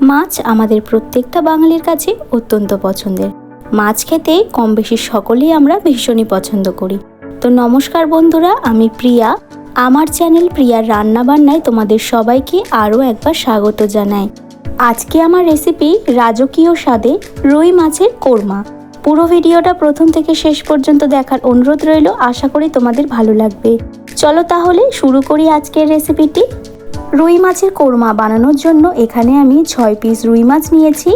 মাছ আমাদের প্রত্যেকটা বাঙালির কাছে অত্যন্ত পছন্দের। মাছ খেতে কম বেশি সকলেই আমরা ভীষণই পছন্দ করি। তো নমস্কার বন্ধুরা, আমি প্রিয়া। আমার চ্যানেল প্রিয়ার রান্নাবান্নায় তোমাদের সবাইকে আরও একবার স্বাগত জানাই। আজকে আমার রেসিপি রাজকীয় স্বাদে রুই মাছের কোরমা। পুরো ভিডিওটা প্রথম থেকে শেষ পর্যন্ত দেখার অনুরোধ রইল, আশা করি তোমাদের ভালো লাগবে। চলো তাহলে শুরু করি আজকের রেসিপিটি রুই মাছের কোরমা বানানোর জন্য এখানে আমি ছয় পিস রুই মাছ নিয়েছি।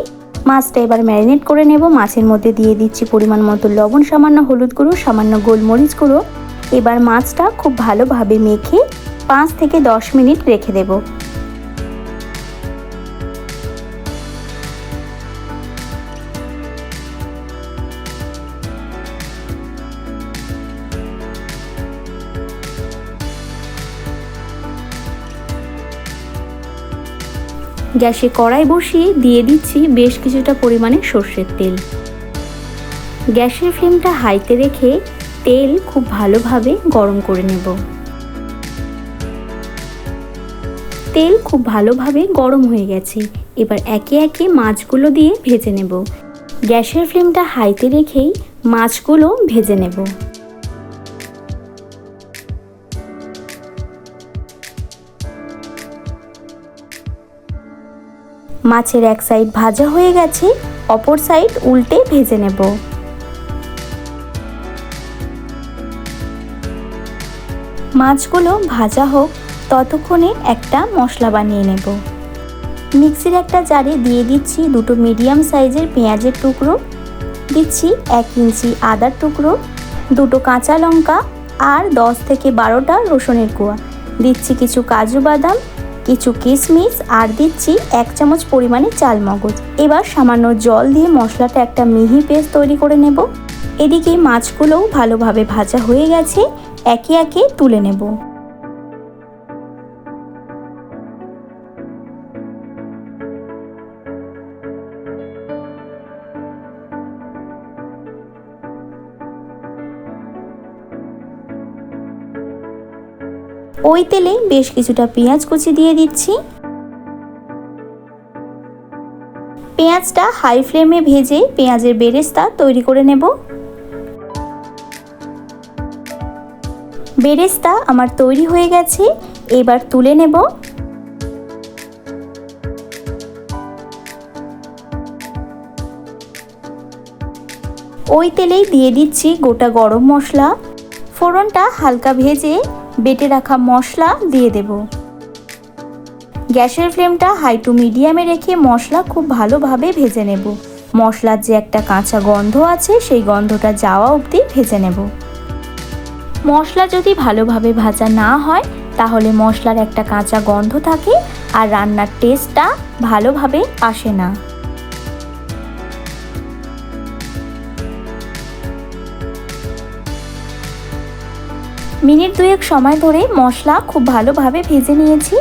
মাছটা এবার ম্যারিনেট করে নেব। মাছের মধ্যে দিয়ে দিচ্ছি পরিমাণ মতো লবণ, সামান্য হলুদ গুঁড়ো, সামান্য গোলমরিচ গুঁড়ো। এবার মাছটা খুব ভালোভাবে মেখে পাঁচ থেকে দশ মিনিট রেখে দেবো। গ্যাসে কড়াই বসিয়ে দিয়ে দিচ্ছি বেশ কিছুটা পরিমাণে সর্ষের তেল। গ্যাসের ফ্লেমটা হাইতে রেখে তেল খুব ভালোভাবে গরম করে নেব। তেল খুব ভালোভাবে গরম হয়ে গেছে। এবার একে একে মাছগুলো দিয়ে ভেজে নেব। গ্যাসের ফ্লেমটা হাইতে রেখেই মাছগুলো ভেজে নেব। মাছের এক সাইড ভাজা হয়ে গেছে, অপর সাইড উল্টে ভেজে নেব। মাছগুলো ভাজা হোক, ততক্ষণে একটা মশলা বানিয়ে নেব। মিক্সির একটা জারে দিয়ে দিচ্ছি দুটো মিডিয়াম সাইজের পেঁয়াজের টুকরো, দিচ্ছি এক ইঞ্চি আদার টুকরো, দুটো কাঁচা লঙ্কা আর দশ থেকে বারোটা রসুনের কোয়া দিচ্ছি কিছু কাজু বাদাম কিছু কিশমিশ আর দিচ্ছি এক চামচ পরিমাণে চাল মগজ। এবার সামান্য জল দিয়ে মশলাটা একটা মিহি পেস্ট তৈরি করে নেব। এদিকে মাছগুলোও ভালোভাবে ভাজা হয়ে গেছে, একে একে তুলে নেব। ওই তেলে বেশ কিছুটা পেঁয়াজ কুচি দিয়ে দিচ্ছি। পেঁয়াজটা হাই ফ্লেমে ভেজে পেঁয়াজের বেরেস্তা তৈরি করে নেব। বেরেস্তা আমার তৈরি হয়ে গেছে, এবার তুলে নেব। ওই তেলেই দিয়ে দিচ্ছি গোটা গরম মশলা। ফোড়নটা হালকা ভেজে বেটে রাখা মশলা দিয়ে দেব। গ্যাসের ফ্লেমটা হাই টু মিডিয়ামে রেখে মশলা খুব ভালোভাবে ভেজে নেব। মশলার যে একটা কাঁচা গন্ধ আছে, সেই গন্ধটা যাওয়া অবধি ভেজে নেব। মশলা যদি ভালোভাবে ভাজা না হয়, তাহলে মশলার একটা কাঁচা গন্ধ থাকে আর রান্নার টেস্টটা ভালোভাবে আসে না। মিনিট দুয়েক সময় ধরে মশলা খুব ভালোভাবে ভেজে নিয়েছি।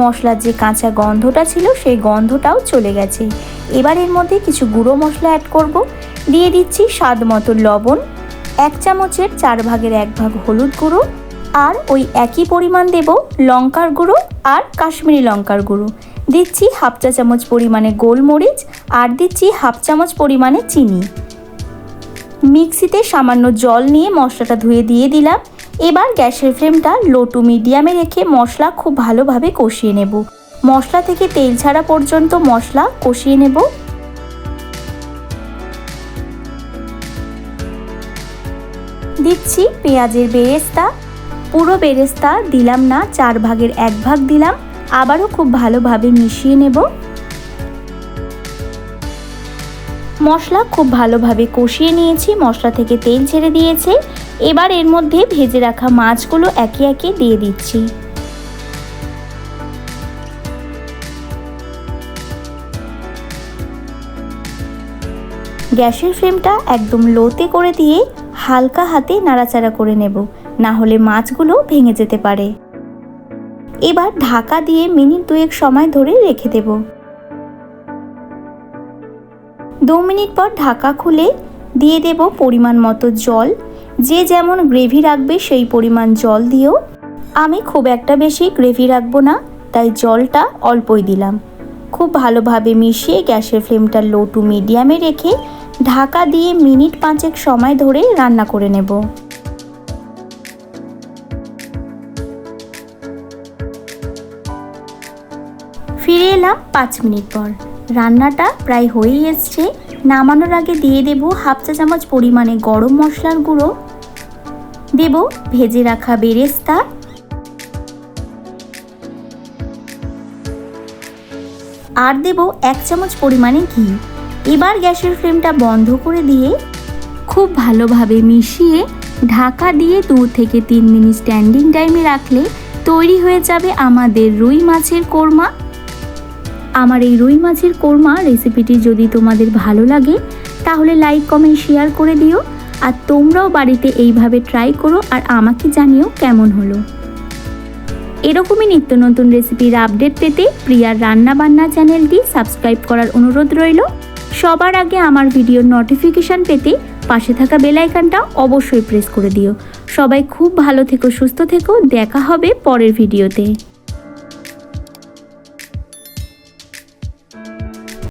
মশলার যে কাঁচা গন্ধটা ছিল, সেই গন্ধটাও চলে গেছে। এবার এর মধ্যে কিছু গুঁড়ো মশলা অ্যাড করব। দিয়ে দিচ্ছি স্বাদ মতো লবণ, এক চামচের চার ভাগের এক ভাগ হলুদ গুঁড়ো আর ওই একই পরিমাণ দেব লঙ্কার গুঁড়ো আর কাশ্মীরি লঙ্কার গুঁড়ো। দিচ্ছি হাফ চা চামচ পরিমাণে গোলমরিচ আর দিচ্ছি হাফ চামচ পরিমাণে চিনি। মিক্সিতে সামান্য জল নিয়ে মশলাটা ধুয়ে দিয়ে দিলাম। এবার গ্যাসের ফ্লেমটা লো টু মিডিয়ামে রেখে মশলা খুব ভালোভাবে কষিয়ে নেব। মশলা থেকে তেল ছাড়া পর্যন্ত মশলা কষিয়ে নেব। দিচ্ছি পেঁয়াজের বেরেস্তা। পুরো বেরেস্তা দিলাম না, চার ভাগের এক ভাগ দিলাম। আবারও খুব ভালোভাবে মিশিয়ে নেব। মশলা খুব ভালোভাবে কষিয়ে নিয়েছি, মশলা থেকে তেল ছেড়ে দিয়েছে। এবার এর মধ্যে ভেজে রাখা মাছগুলো একে একে দিয়ে দিচ্ছি। গ্যাসের ফ্লেমটা একদম লোতে করে দিয়ে হালকা হাতে নাড়াচাড়া করে নেব, না হলে মাছগুলো ভেঙে যেতে পারে। এবার ঢাকা দিয়ে মিনিট দুয়েক সময় ধরে রেখে দেব। দু মিনিট পর ঢাকা খুলে দিয়ে দেব পরিমাণ মতো জল যে যেমন গ্রেভি রাখবে সেই পরিমাণ জল দিও। আমি খুব একটা বেশি গ্রেভি রাখব না, তাই জলটা অল্পই দিলাম। খুব ভালোভাবে মিশিয়ে গ্যাসের ফ্লেমটা লো টু মিডিয়ামে রেখে ঢাকা দিয়ে মিনিট পাঁচেক সময় ধরে রান্না করে নেব। ফিরে এলাম পাঁচ মিনিট পর। রান্নাটা প্রায় হয়েই এসছে। নামানোর আগে দিয়ে দেব হাফ চা চামচ পরিমাণে গরম মশলার গুঁড়ো। দেব, ভেজে রাখা বেরেস্তা। আর দেব এক চামচ পরিমাণে ঘি। এবার গ্যাসের ফ্লেমটা বন্ধ করে দিয়ে খুব ভালোভাবে মিশিয়ে ঢাকা দিয়ে দু থেকে তিন মিনিট স্ট্যান্ডিং টাইমে রাখলে তৈরি হয়ে যাবে আমাদের রুই মাছের কোরমা। আমার এই রুই মাছের কোরমা রেসিপিটি যদি তোমাদের ভালো লাগে, তাহলে লাইক, কমেন্ট, শেয়ার করে দিও। আর তোমরাও বাড়িতে এইভাবে ট্রাই করো আর আমাকে জানিও কেমন হলো। এরকমই নিত্য নতুন রেসিপির আপডেট পেতে প্রিয়ার রান্না বান্না চ্যানেলটি সাবস্ক্রাইব করার অনুরোধ রইল। সবার আগে আমার ভিডিওর নোটিফিকেশান পেতে পাশে থাকা বেল আইকনটা অবশ্যই প্রেস করে দিও। সবাই খুব ভালো থেকো, সুস্থ থেকো, দেখা হবে পরের ভিডিওতে